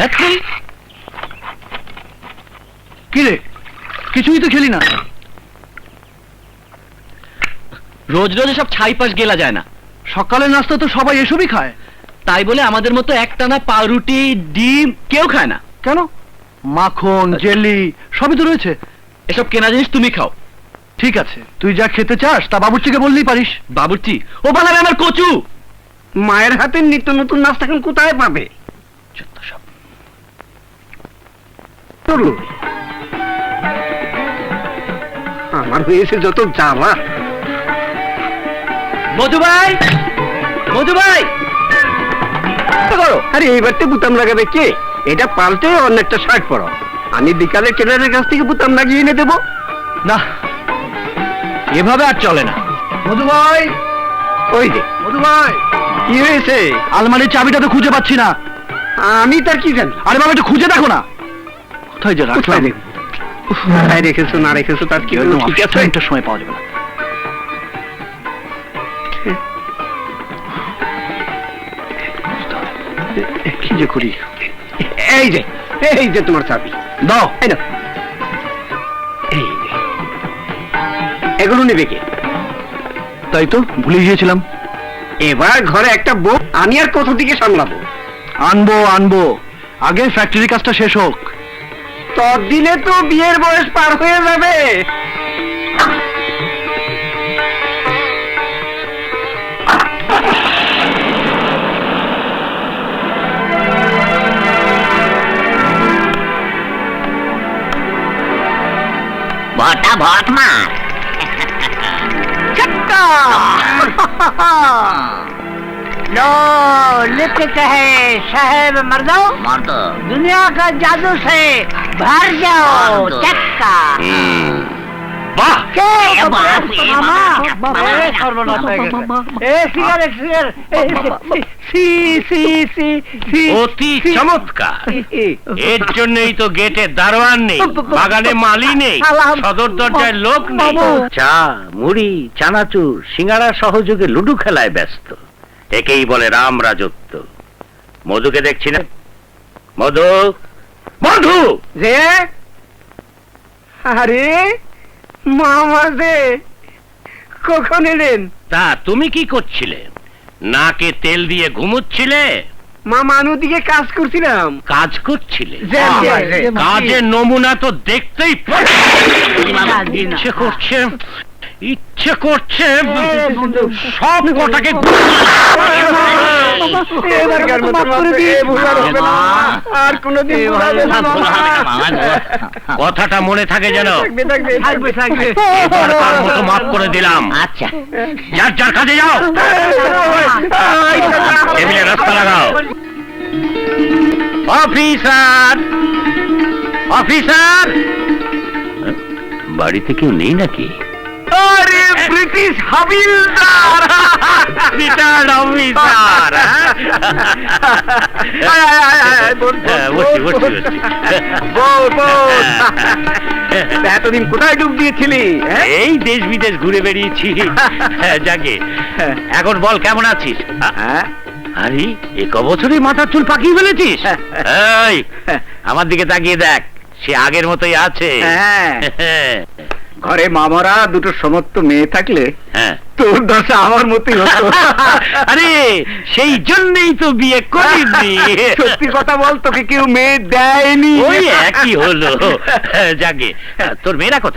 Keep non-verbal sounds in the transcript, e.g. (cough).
ধ্যাৎ, কি রে কিছুই তো খেলি না। রোজ রোজ সব ছাই পাশ গেলা যায় না। সকালের নাস্তা তো সবাই এসবই খায়। তাই বলে আমাদের মতো একটানা পাউরুটি ডিম কেউ খায় না। কেন? মাখন জেলি সবই তো রয়েছে। এসব কেনা জিনিস তুমি খাও। ঠিক আছে তুই যা খেতে চাস তা বাবুর্চিকে বললেই পারিস। বাবুর্চি ও বানাবে আমার কচু। মায়ের হাতে নিত্য নতুন নাস্তা এখন কোথায় পাবে? যত সব। চলো আমার হয়েছে যত জ্বালা। মধু ভাই! মধু ভাই! তো করো? আরে বুতাম লাগাবে কে? এটা পাল্টে অন্য একটা শার্ট পরো। আমি বিকালে টেলারের কাছ থেকে বুতাম লাগিয়ে এনে দেবো। না এভাবে আর চলে না। মধু ভাই! ওই যে। মধু ভাই! কি হয়েছে? আলমারির চাবিটা তো খুঁজে পাচ্ছি না। আমি তার কি জানি? আরে বাবা একটু খুঁজে দেখো না। কোথায় যে রাখলাম? কোথায় রেখেছো না রেখেছো তার কি কোনো ঠিক আছে। একটা সময় পাওয়া যাবে না। কি যে করি? এই যে এই যে তোমার চাবি। দাও। এই নাও। এই এগুলো নেবে কে? তাই তো ভুলে গিয়েছিলাম। এবার ঘরে একটা বউ আমি আর কত দিকে সামলাবো? আনব আনব। আগে ফ্যাক্টরি কাজটা শেষ হোক। ততদিনে তো বিয়ের বয়স পার হয়ে যাবে। ভটা ভট মার लो लिख कहे साहेब मर्दो मर्दो दुनिया का जादू से भर जाओ चक्का বাহ के অতি চমৎকার এর জন্যই তো গেটে দারোয়ান নেই বাগানে মালি নেই সদর দরজায় লোক নেই চা মুড়ি চানাচুর সিঙ্গারা সহযোগে লুডু খেলায় ব্যস্ত একেই বলে রাম রাজত্ব। মধুকে দেখছি না? মধু! মধু! যে? আরে মামা যে! কখন এলেন? তা তুমি কি করছিলে? নাকে তেল দিয়ে ঘুমুচ্ছিলে? মামা আমি ওদিকে কাজ করছিলাম। কাজ করছিলে। কাজের নমুনা তো দেখতেই ইচ্ছে করছে। ইচ্ছে করছে সব কটাকে আর কোনোদিন। কথাটা মনে থাকে যেন মতো মাফ করে দিলাম আচ্ছা যার যার কাজে যাও টেবিলে রাস্তা লাগাও অফিসার অফিসার বাড়িতে কেউ নেই নাকি হাবিলদার রিটার্ন অফিসার আয়, আয়, আয়, আয়, হ্যাঁ, এতদিন কোথায় ডুব দিয়েছিলি হ্যাঁ? এই দেশ বিদেশ ঘুরে বেরিয়েছি হ্যাঁ, যাকে এখন বল কেমন আছিস? হ্যাঁ? আরে এক ক বছরই মাথার চুল পাকিয়ে ফেলেছিস? আমার দিকে তাকিয়ে দেখ সে আগের মতোই আছে। হ্যাঁ। ঘরে মামারা দুটো সমর্থ মেয়ে থাকলে হ্যাঁ। তোর দশা আমার মতোই হতো। (laughs) আরে সেই জন্যই তো বিয়ে করিনি। (laughs) সত্যি কথা বল তোকে কেউ মেয়ে দেয়নি। ওই একই হলো। জাগে তোর মেয়েরা কোথায়?